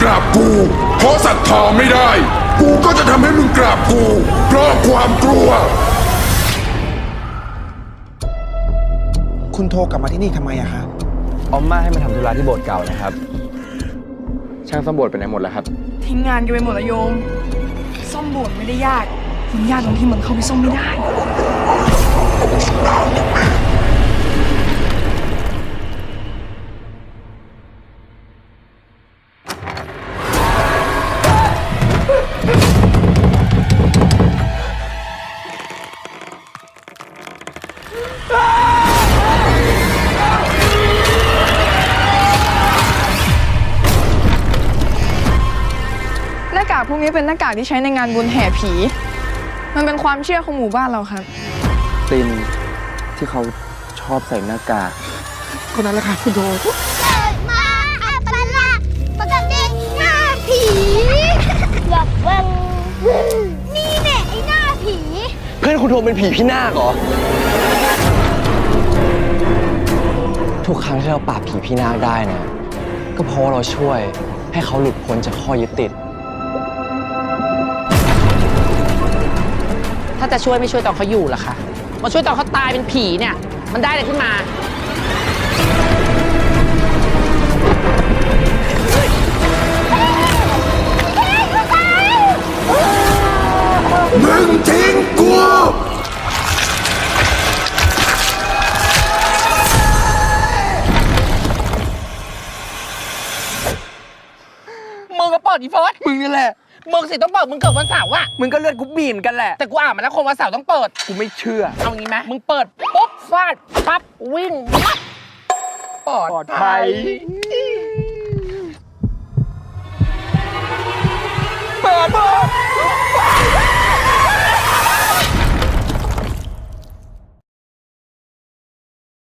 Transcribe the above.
เพราะศรัทธาไม่ได้ กูก็จะทำให้มึงกราบกู เพราะความกลัว คุณโทรกลับมาที่นี่ทำไมอะคะออมมาให้มาทำธุระที่โบสถ์เก่านะครับ ช่างซ่อมโบสถ์ไปไหนหมดแล้วครับ ทิ้งงานกันไปหมดแล้วโยม ซ่อมโบสถ์ไม่ได้ยาก มันยากตรงที่มันเข้าไปซ่อมไม่ได้ หน้ากากพวกนี้เป็นหน้ากากที่ใช้ในงานบุญแห่ผี มันเป็นความเชื่อของหมู่บ้านเราครับ ตินที่เขาชอบใส่หน้ากากคนนั้นแหละค่ะคุณโทรเกิดมาอัปลักษณ์ปกติหน้าผีแบบวังนี่แน่ไอ้หน้าผี เพื่อนคุณโทรเป็นผีพี่นาคเหรอ ทุกครั้งที่เราปราบผีพี่นาคได้นะ ก็เพราะว่าเราช่วยให้เขาหลุดพ้นจากข้อยึดติด ถ้าจะช่วยไม่ช่วยตอนเขาอยู่ล่ะคะมาช่วยตอนเขาตายเป็นผีเนี่ย มันได้อะไรขึ้นมา ปิดอีเฟิร์สมึงนี่แหละ มึงสิต้องเปิด มึงเกิดวันเสาร์อะมึงก็เลือดกูบีนกันแหละ แต่กูอ่านมาแล้วคนวันเสาร์ต้องเปิด กูไม่เชื่อ เอางี้ไหมมึงเปิดปุ๊บฟาดปั๊บวิ่งปั๊บปลอดปลอดภัยภัย